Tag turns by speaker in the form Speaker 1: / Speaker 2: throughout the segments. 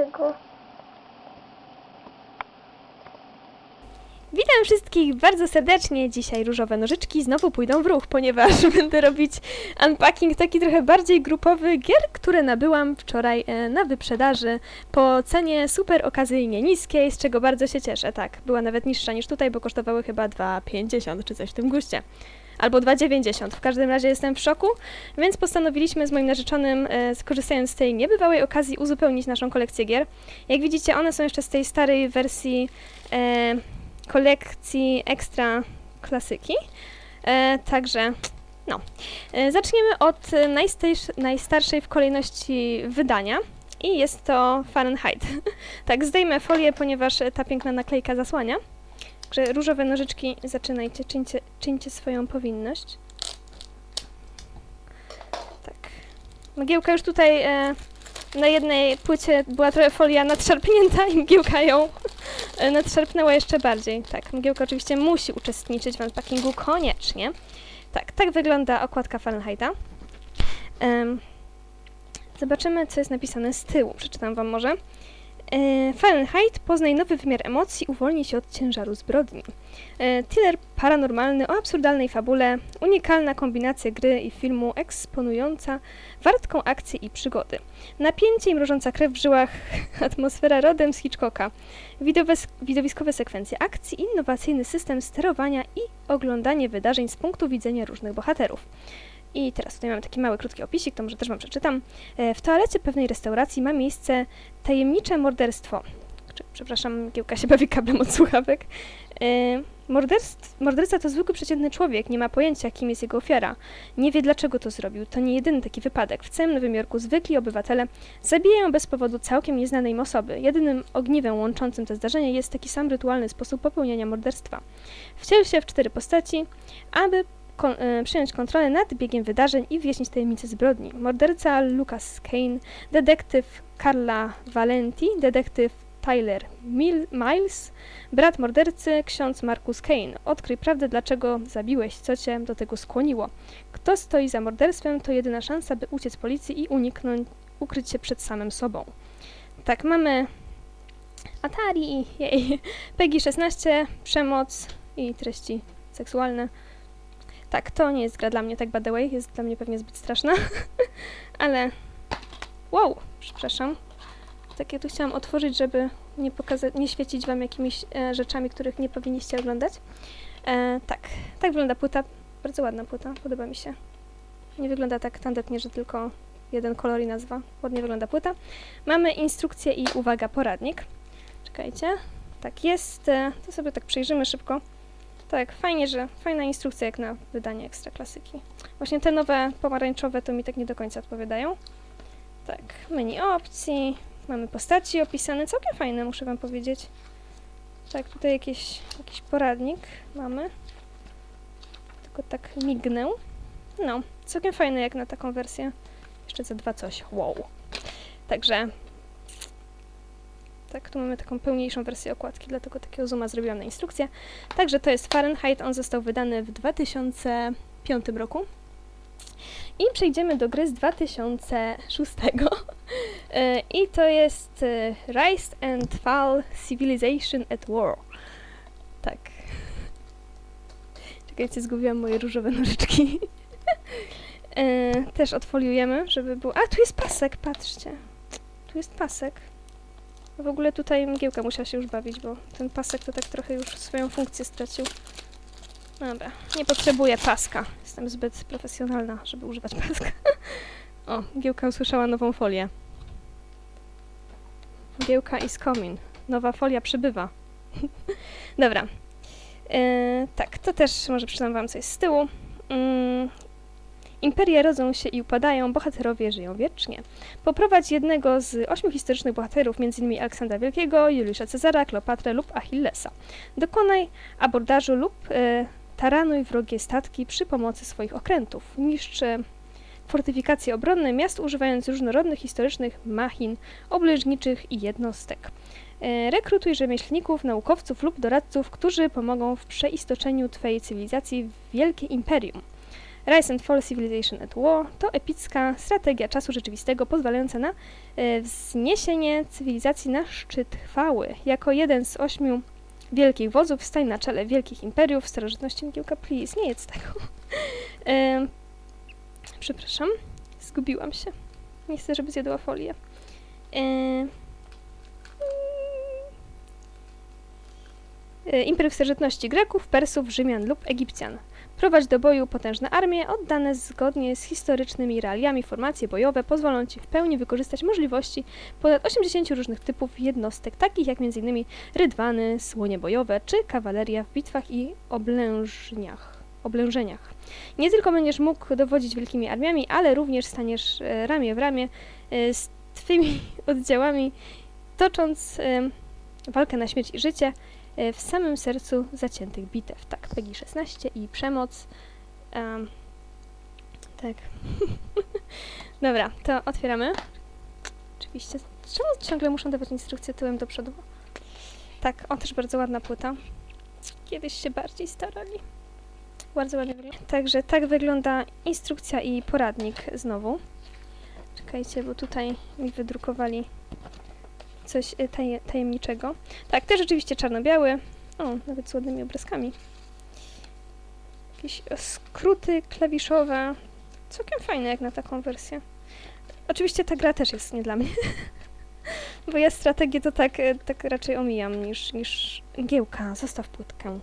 Speaker 1: wszystko.
Speaker 2: Witam wszystkich bardzo serdecznie. Dzisiaj różowe nożyczki znowu pójdą w ruch, ponieważ będę robić unpacking taki trochę bardziej grupowy gier, które nabyłam wczoraj e, na wyprzedaży po cenie super okazyjnie niskiej, z czego bardzo się cieszę. Tak, była nawet niższa niż tutaj, bo kosztowały chyba 2,50 czy coś w tym guście. Albo 2,90. W każdym razie jestem w szoku, więc postanowiliśmy z moim narzeczonym, e, skorzystając z tej niebywałej okazji, uzupełnić naszą kolekcję gier. Jak widzicie, one są jeszcze z tej starej wersji e, kolekcji ekstra klasyki. E, także, no. E, zaczniemy od e, najstarsz- najstarszej w kolejności wydania. I jest to Fahrenheit. tak, zdejmę folię, ponieważ ta piękna naklejka zasłania. Także różowe nożyczki, zaczynajcie, czyńcie, czyńcie swoją powinność. Tak. Mgiełka już tutaj e, na jednej płycie była trochę folia nadszarpnięta i mgiełka ją e, nadszarpnęła jeszcze bardziej. Tak, mgiełka oczywiście musi uczestniczyć w unpackingu koniecznie. Tak, tak wygląda okładka Fahrenheita. Zobaczymy, co jest napisane z tyłu. Przeczytam Wam może. E, Fahrenheit, poznaj nowy wymiar emocji, uwolnij się od ciężaru zbrodni. E, thriller paranormalny o absurdalnej fabule, unikalna kombinacja gry i filmu eksponująca wartką akcję i przygody. Napięcie i mrożąca krew w żyłach, atmosfera rodem z Hitchcocka, widowiskowe sekwencje akcji, innowacyjny system sterowania i oglądanie wydarzeń z punktu widzenia różnych bohaterów. I teraz tutaj mamy taki mały, krótki opisik, to może też Wam przeczytam. E, W toalecie pewnej restauracji ma miejsce tajemnicze morderstwo. Czy, przepraszam, Giełka się bawi kablem od słuchawek. E, morderca to zwykły, przeciętny człowiek, nie ma pojęcia, kim jest jego ofiara. Nie wie, dlaczego to zrobił. To nie jedyny taki wypadek. W całym Nowym Jorku zwykli obywatele zabijają bez powodu całkiem nieznanej im osoby. Jedynym ogniwem łączącym te zdarzenia jest taki sam rytualny sposób popełniania morderstwa. Wciel się w cztery postaci, aby kon- e, kontrolę nad biegiem wydarzeń i wyjaśnić tajemnicę zbrodni. Morderca Lucas Kane, detektyw Carla Valenti, detektyw Tyler Mil- Miles, brat mordercy, ksiądz Marcus Kane. Odkryj prawdę, dlaczego zabiłeś, co cię do tego skłoniło. Kto stoi za morderstwem, to jedyna szansa, by uciec policji i uniknąć, ukryć się przed samym sobą. Tak, mamy Atari, jej, PEGI 16, przemoc i treści seksualne. Tak, to nie jest gra dla mnie, tak by the way, jest dla mnie pewnie zbyt straszna, ale wow, przepraszam. Tak, ja tu chciałam otworzyć, żeby nie, pokazać, nie świecić Wam jakimiś e, rzeczami, których nie powinniście oglądać. E, tak, tak wygląda płyta, bardzo ładna płyta, podoba mi się. Nie wygląda tak tandetnie, że tylko jeden kolor i nazwa. Ładnie wygląda płyta. Mamy instrukcję i uwaga, poradnik. Czekajcie. Tak jest, e, to sobie tak przejrzymy szybko. Tak, fajnie, że fajna instrukcja jak na wydanie ekstra klasyki. Właśnie te nowe pomarańczowe to mi tak nie do końca odpowiadają. Tak, menu opcji, mamy postaci opisane, całkiem fajne muszę wam powiedzieć. Tak, tutaj jakieś, jakiś poradnik mamy. Tylko tak mignę. No, całkiem fajne jak na taką wersję. Jeszcze za dwa coś, wow. Także tak, tu mamy taką pełniejszą wersję okładki, dlatego takiego zooma zrobiłam na instrukcję. Także to jest Fahrenheit, on został wydany w 2005 roku. I przejdziemy do gry z 2006. E, I to jest e, Rise and Fall Civilization at War. Tak. Czekajcie, zgubiłam moje różowe nożyczki. E, Też odfoliujemy, żeby było... A, tu jest pasek, patrzcie. Tu jest pasek. W ogóle tutaj mgiełka musiała się już bawić, bo ten pasek to tak trochę już swoją funkcję stracił. Dobra, nie potrzebuję paska. Jestem zbyt profesjonalna, żeby używać paska. O, mgiełka usłyszała nową folię. Mgiełka is coming. Nowa folia przybywa. Dobra. E, tak, to też może przeczytam wam coś z tyłu. Mm, Imperia rodzą się i upadają, bohaterowie żyją wiecznie. Poprowadź jednego z ośmiu historycznych bohaterów, m.in. Aleksandra Wielkiego, Juliusza Cezara, Kleopatrę lub Achillesa. Dokonaj abordażu lub e, taranuj wrogie statki przy pomocy swoich okrętów. Niszcz fortyfikacje obronne miast używając różnorodnych historycznych machin, obleżniczych i jednostek. E, rekrutuj rzemieślników, naukowców lub doradców, którzy pomogą w przeistoczeniu Twojej cywilizacji w wielkie imperium. Rise and Fall Civilization at War to epicka strategia czasu rzeczywistego pozwalająca na e, wzniesienie cywilizacji na szczyt chwały. Jako jeden z ośmiu wielkich wodzów stań na czele wielkich imperiów starożytności Mgiełka, please, nie jedz tego. przepraszam, zgubiłam się. Nie chcę, żeby zjadła folię. E, Imperiów starożytności Greków, Persów, Rzymian lub Egipcjan. Prowadź do boju potężne armie, oddane zgodnie z historycznymi realiami formacje bojowe pozwolą Ci w pełni wykorzystać możliwości ponad 80 różnych typów jednostek, takich jak m.in. rydwany, słonie bojowe czy kawaleria w bitwach i oblężniach. oblężeniach. Nie tylko będziesz mógł dowodzić wielkimi armiami, ale również staniesz e, ramię w ramię e, z Twymi oddziałami, tocząc e, walkę na śmierć i życie w samym sercu zaciętych bitew. Tak, PEGI 16 i przemoc. Em, tak. Dobra, to otwieramy. Oczywiście. Czemu ciągle muszą dawać instrukcje tyłem do przodu? Tak, o też bardzo ładna płyta. Kiedyś się bardziej starali. Bardzo ładnie wygląda. Także tak wygląda instrukcja i poradnik znowu. Czekajcie, bo tutaj mi wydrukowali coś y, taje, tajemniczego. Tak, też oczywiście czarno-biały. O, nawet z ładnymi obrazkami. Jakieś skróty klawiszowe. Całkiem fajne jak na taką wersję. Oczywiście ta gra też jest nie dla mnie. Bo ja strategię to tak, e, tak raczej omijam niż, niż giełka. Zostaw płytkę.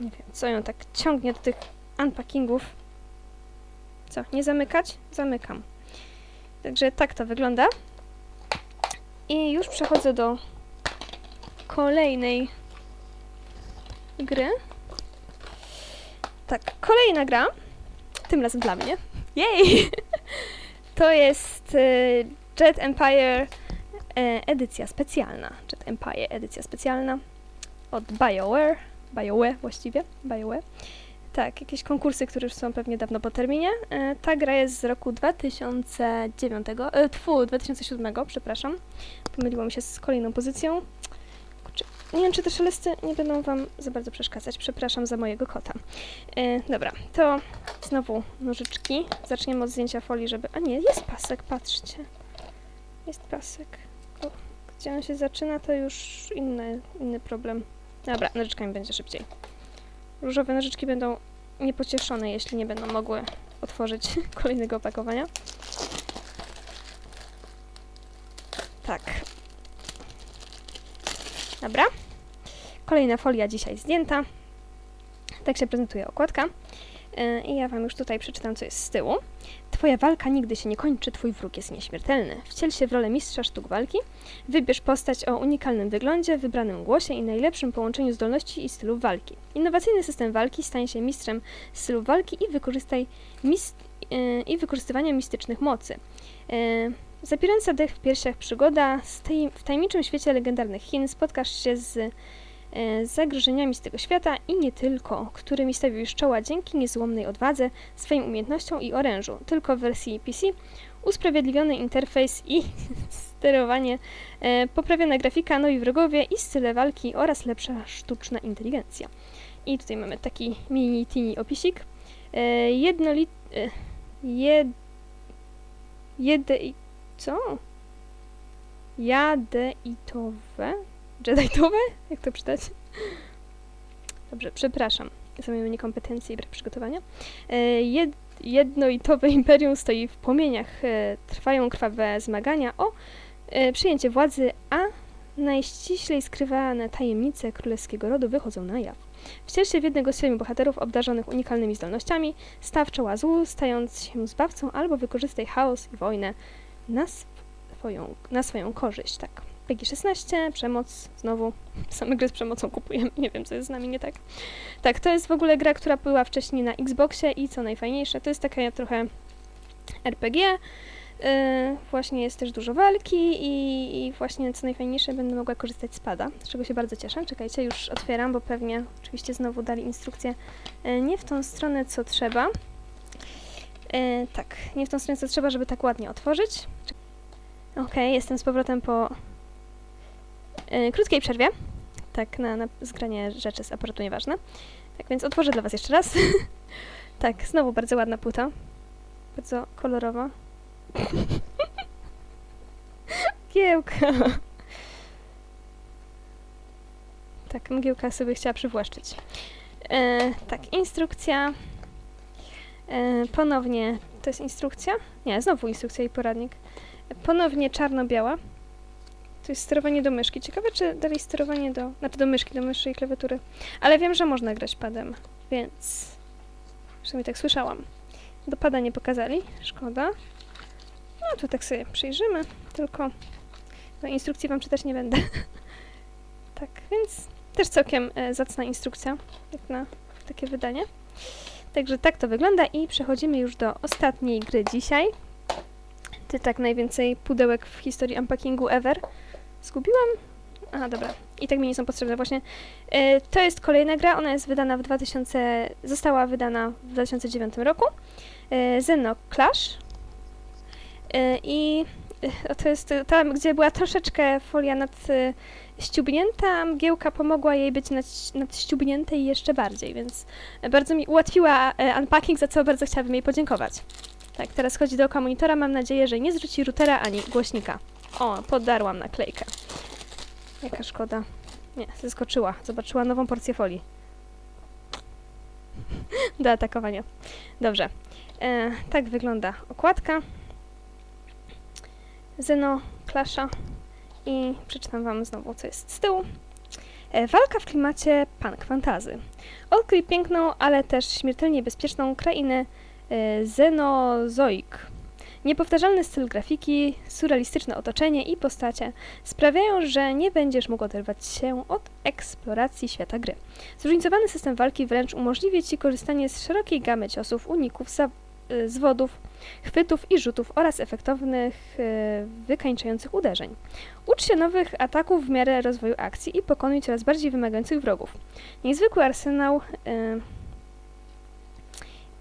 Speaker 2: Nie wiem, co ją tak ciągnie do tych unpackingów. Co, nie zamykać? Zamykam. Także tak to wygląda. I już przechodzę do kolejnej gry. Tak, kolejna gra, tym razem dla mnie. Jej! To jest e, Jet Empire e, edycja specjalna. Jet Empire edycja specjalna od BioWare. BioWare właściwie. BioWare. Tak, jakieś konkursy, które już są pewnie dawno po terminie. E, ta gra jest z roku 2009, e, tfu, 2007, przepraszam. Pomyliło mi się z kolejną pozycją. Nie wiem, czy te szelesty nie będą Wam za bardzo przeszkadzać. Przepraszam za mojego kota. E, dobra, to znowu nożyczki. Zaczniemy od zdjęcia folii, żeby... A nie, jest pasek, patrzcie. Jest pasek. O, gdzie on się zaczyna, to już inny, inny problem. Dobra, nożyczkami będzie szybciej. Różowe nożyczki będą niepocieszone, jeśli nie będą mogły otworzyć kolejnego opakowania. Tak. Dobra. Kolejna folia dzisiaj zdjęta. Tak się prezentuje okładka. Yy, I ja Wam już tutaj przeczytam, co jest z tyłu. Twoja walka nigdy się nie kończy, Twój wróg jest nieśmiertelny. Wciel się w rolę mistrza sztuk walki. Wybierz postać o unikalnym wyglądzie, wybranym głosie i najlepszym połączeniu zdolności i stylów walki. Innowacyjny system walki stań się mistrzem stylów walki i wykorzystaj yy, i wykorzystywania mistycznych mocy. Yy, Zapierająca dech w piersiach przygoda z tej, w tajemniczym świecie legendarnych Chin spotkasz się z e, zagrożeniami z tego świata i nie tylko, którymi stawiłeś czoła dzięki niezłomnej odwadze, swoim umiejętnościom i orężu. Tylko w wersji PC usprawiedliwiony interfejs i sterowanie, e, poprawiona grafika, nowi wrogowie i style walki oraz lepsza sztuczna inteligencja. I tutaj mamy taki mini teeny opisik. E, jednolit... E, jed... Jede... Co? Jadeitowe? Jeditowe? Jak to czytać? Dobrze, przepraszam za moją niekompetencję i brak przygotowania. E, jed, jednoitowe imperium stoi w płomieniach. E, trwają krwawe zmagania o e, przyjęcie władzy, a najściślej skrywane tajemnice królewskiego rodu wychodzą na jaw. Wciel się w jednego z siedmiu bohaterów obdarzonych unikalnymi zdolnościami, staw czoła złu, stając się zbawcą, albo wykorzystaj chaos i wojnę na swoją, na swoją korzyść, tak. PEGI 16, przemoc, znowu same gry z przemocą kupujemy, nie wiem co jest z nami nie tak. Tak, to jest w ogóle gra, która była wcześniej na Xboxie i co najfajniejsze, to jest taka trochę RPG, yy, właśnie jest też dużo walki i, i właśnie co najfajniejsze będę mogła korzystać z pada, z czego się bardzo cieszę. Czekajcie, już otwieram, bo pewnie oczywiście znowu dali instrukcję yy, nie w tą stronę co trzeba. E, tak, nie w tą stronę co trzeba, żeby tak ładnie otworzyć. Okej, jestem z powrotem po krótkiej przerwie. Tak, na, na zgranie rzeczy z aparatu nieważne. Tak więc otworzę dla Was jeszcze raz. Tak, znowu bardzo ładna płyta. Bardzo kolorowa. Mgiełka. Tak, mgiełka sobie chciała przywłaszczyć. E, tak, instrukcja. E, ponownie, to jest instrukcja? Nie, znowu instrukcja i poradnik. Ponownie czarno-biała. To jest sterowanie do myszki. Ciekawe, czy dalej sterowanie do... Znaczy do myszki, do myszy i klawiatury. Ale wiem, że można grać padem, więc... Przynajmniej tak słyszałam. Do pada nie pokazali, szkoda. No to tak sobie przyjrzymy, tylko no, instrukcji wam czytać nie będę. tak, więc też całkiem e, zacna instrukcja, jak na takie wydanie. Także tak to wygląda i przechodzimy już do ostatniej gry dzisiaj. Ty tak najwięcej pudełek w historii unpackingu ever. Zgubiłam? Aha, dobra. I tak mi nie są potrzebne właśnie. E, to jest kolejna gra, ona jest wydana w 2000... Została wydana w 2009 roku. E, Zeno Clash. E, I e, to jest tam, gdzie była troszeczkę folia nad e, ściubnięta, mgiełka pomogła jej być nad, nadściubniętej jeszcze bardziej, więc bardzo mi ułatwiła unpacking, za co bardzo chciałabym jej podziękować. Tak, teraz chodzi dookoła monitora, mam nadzieję, że nie zrzuci routera ani głośnika. O, podarłam naklejkę. Jaka szkoda. Nie, zeskoczyła. Zobaczyła nową porcję folii. Do atakowania. Dobrze. E, tak wygląda okładka. Zeno Klasza. I przeczytam Wam znowu, co jest z tyłu. E, walka w klimacie punk fantazy. Odkryj piękną, ale też śmiertelnie bezpieczną krainę e, Zenozoik. Niepowtarzalny styl grafiki, surrealistyczne otoczenie i postacie sprawiają, że nie będziesz mógł oderwać się od eksploracji świata gry. Zróżnicowany system walki wręcz umożliwi Ci korzystanie z szerokiej gamy ciosów, uników, y, zwodów, chwytów i rzutów oraz efektownych, y, wykańczających uderzeń. Ucz się nowych ataków w miarę rozwoju akcji i pokonuj coraz bardziej wymagających wrogów. Niezwykły arsenał y,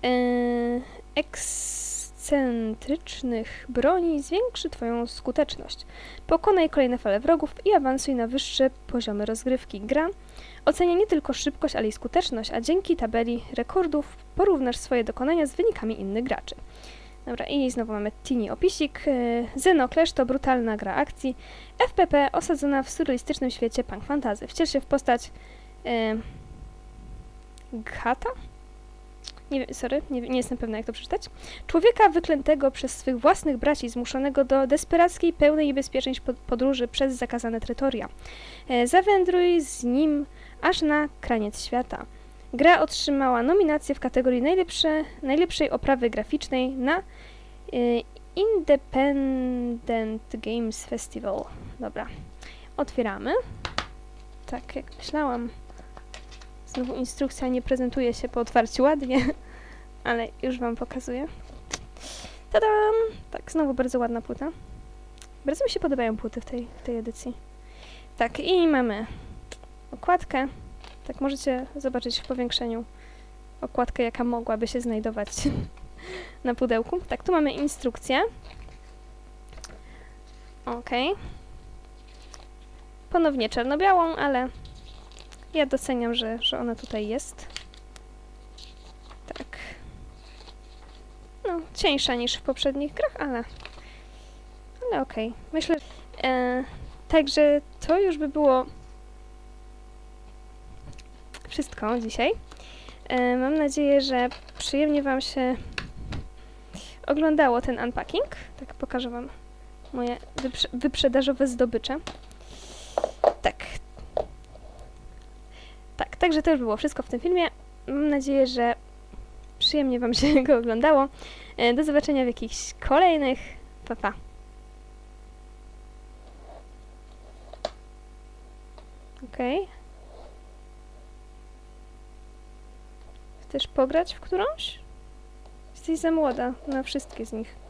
Speaker 2: y, ekscentrycznych broni zwiększy Twoją skuteczność. Pokonaj kolejne fale wrogów i awansuj na wyższe poziomy rozgrywki. Gra ocenia nie tylko szybkość, ale i skuteczność, a dzięki tabeli rekordów porównasz swoje dokonania z wynikami innych graczy. Dobra, i znowu mamy teeny opisik. E, Xenoclash to brutalna gra akcji. FPP osadzona w surrealistycznym świecie punk fantazy. Wciel się w postać e, Ghata? Nie, sorry, nie, nie jestem pewna jak to przeczytać. Człowieka wyklętego przez swych własnych braci, zmuszonego do desperackiej, pełnej niebezpieczeństw pod- podróży przez zakazane terytoria. E, zawędruj z nim aż na kraniec świata. Gra otrzymała nominację w kategorii najlepsze, najlepszej oprawy graficznej na e, Independent Games Festival. Dobra, otwieramy. Tak jak myślałam. Znowu instrukcja nie prezentuje się po otwarciu ładnie, ale już Wam pokazuję. Tadam! Tak, znowu bardzo ładna płyta. Bardzo mi się podobają płyty w tej, w tej edycji. Tak, i mamy okładkę. Tak, możecie zobaczyć w powiększeniu okładkę, jaka mogłaby się znajdować na pudełku. Tak, tu mamy instrukcję. Ok. Ponownie czarno-białą, ale ja doceniam, że, że ona tutaj jest. Tak. No, cieńsza niż w poprzednich grach, ale... Ale okej. Myślę, e, także to już by było wszystko dzisiaj. E, mam nadzieję, że przyjemnie Wam się oglądało ten unpacking. Tak, pokażę Wam moje wyprze- wyprzedażowe zdobycze. Tak. Tak, także to już było wszystko w tym filmie. Mam nadzieję, że przyjemnie Wam się go oglądało. E, Do zobaczenia w jakichś kolejnych. Pa, pa. Okej. Chcesz pograć w którąś? Jesteś za młoda na wszystkie z nich.